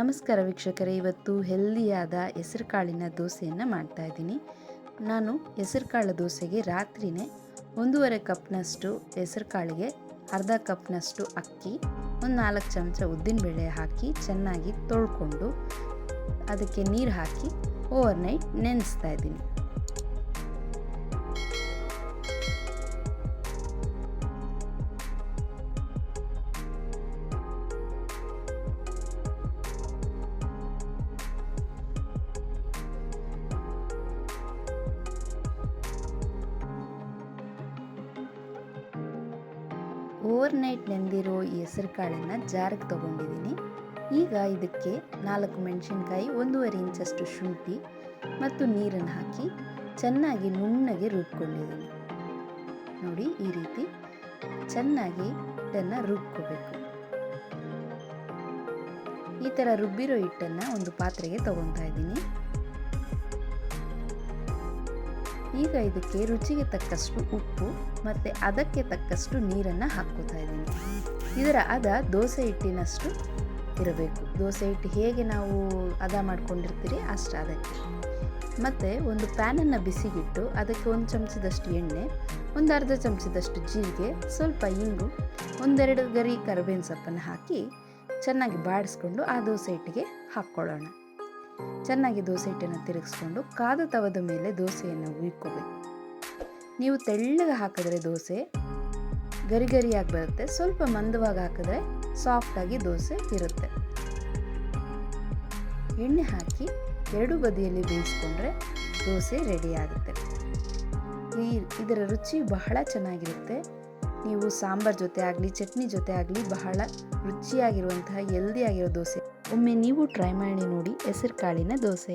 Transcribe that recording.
ನಮಸ್ಕಾರ ವೀಕ್ಷಕರೇ, ಇವತ್ತು ಹೆಲ್ದಿಯಾದ ಹೆಸರು ಕಾಳಿನ ದೋಸೆಯನ್ನು ಮಾಡ್ತಾ ಇದ್ದೀನಿ. ನಾನು ಹೆಸರು ಕಾಳು ದೋಸೆಗೆ ರಾತ್ರಿನೇ ಒಂದೂವರೆ ಕಪ್ನಷ್ಟು ಹೆಸರು ಕಾಳಿಗೆ ಅರ್ಧ ಕಪ್ನಷ್ಟು ಅಕ್ಕಿ, ಒಂದು ನಾಲ್ಕು ಚಮಚ ಉದ್ದಿನಬೇಳೆ ಹಾಕಿ ಚೆನ್ನಾಗಿ ತೊಳ್ಕೊಂಡು, ಅದಕ್ಕೆ ನೀರು ಹಾಕಿ ಓವರ್ನೈಟ್ ನೆನೆಸ್ತಾ ಇದ್ದೀನಿ. ಓವರ್ ನೈಟ್ ನೆಂದಿರೋ ಈ ಹೆಸರು ಕಾಳನ್ನು ಜಾರಿಗೆ ತೊಗೊಂಡಿದ್ದೀನಿ. ಈಗ ಇದಕ್ಕೆ ನಾಲ್ಕು ಮೆಣಸಿನ್ಕಾಯಿ ಒಂದೂವರೆ ಇಂಚಷ್ಟು ಶುಂಠಿ ಮತ್ತು ನೀರನ್ನು ಹಾಕಿ ಚೆನ್ನಾಗಿ ನುಣ್ಣಗೆ ರುಬ್ಕೊಂಡಿದ್ದೀನಿ. ನೋಡಿ ಈ ರೀತಿ ಚೆನ್ನಾಗಿ ಇದನ್ನು ರುಬ್ಕೋಬೇಕು. ಈ ಥರ ರುಬ್ಬಿರೋ ಹಿಟ್ಟನ್ನು ಒಂದು ಪಾತ್ರೆಗೆ ತಗೊತಾ ಇದ್ದೀನಿ. ಈಗ ಇದಕ್ಕೆ ರುಚಿಗೆ ತಕ್ಕಷ್ಟು ಉಪ್ಪು ಮತ್ತು ಅದಕ್ಕೆ ತಕ್ಕಷ್ಟು ನೀರನ್ನು ಹಾಕ್ಕೋತಾ ಇದ್ದೀನಿ. ಇದರ ಅದ ದೋಸೆ ಹಿಟ್ಟಿನಷ್ಟು ಇರಬೇಕು. ದೋಸೆ ಹಿಟ್ಟು ಹೇಗೆ ನಾವು ಅದ ಮಾಡ್ಕೊಂಡಿರ್ತೀರಿ ಅಷ್ಟು ಅದಕ್ಕೆ. ಮತ್ತು ಒಂದು ಪ್ಯಾನನ್ನು ಬಿಸಿಗಿಟ್ಟು ಅದಕ್ಕೆ ಒಂದು ಚಮಚದಷ್ಟು ಎಣ್ಣೆ, ಒಂದು ಅರ್ಧ ಚಮಚದಷ್ಟು ಜೀರಿಗೆ, ಸ್ವಲ್ಪ ಇಂಗು, ಒಂದೆರಡು ಗರಿ ಕರಿಬೇವಿನ ಸೊಪ್ಪನ್ನು ಹಾಕಿ ಚೆನ್ನಾಗಿ ಬಾಡಿಸ್ಕೊಂಡು ಆ ದೋಸೆ ಹಿಟ್ಟಿಗೆ ಹಾಕ್ಕೊಳ್ಳೋಣ. ಚೆನ್ನಾಗಿ ದೋಸೆ ಹಿಟ್ಟನ್ನು ತಿರುಗಿಸ್ಕೊಂಡು ಕಾದು ತವದ ಮೇಲೆ ದೋಸೆಯನ್ನು ಉಯ್ಕೋಬೇಕು ನೀವು ತೆಳ್ಳಗೆ ಹಾಕಿದ್ರೆ ದೋಸೆ, ಗರಿ ಗರಿಯಾಗಿ ಬರುತ್ತೆ. ಸ್ವಲ್ಪ ಮಂದವಾಗಿ ಹಾಕಿದ್ರೆ ಸಾಫ್ಟಾಗಿ ದೋಸೆ ಇರುತ್ತೆ. ಎಣ್ಣೆ ಹಾಕಿ ಎರಡು ಬದಿಯಲ್ಲಿ ಬೇಯಿಸ್ಕೊಂಡ್ರೆ ದೋಸೆ ರೆಡಿ ಆಗುತ್ತೆ. ಈ ಇದರ ರುಚಿ ಬಹಳ ಚೆನ್ನಾಗಿರುತ್ತೆ. ನೀವು ಸಾಂಬಾರ್ ಜೊತೆ ಆಗಲಿ, ಚಟ್ನಿ ಜೊತೆ ಆಗಲಿ ಬಹಳ ರುಚಿಯಾಗಿರುವಂತಹ ಹೆಲ್ದಿಯಾಗಿರೋ ದೋಸೆ. ಒಮ್ಮೆ ನೀವು ಟ್ರೈ ಮಾಡಿ ನೋಡಿ ಹೆಸರು ಕಾಳಿನ ದೋಸೆ.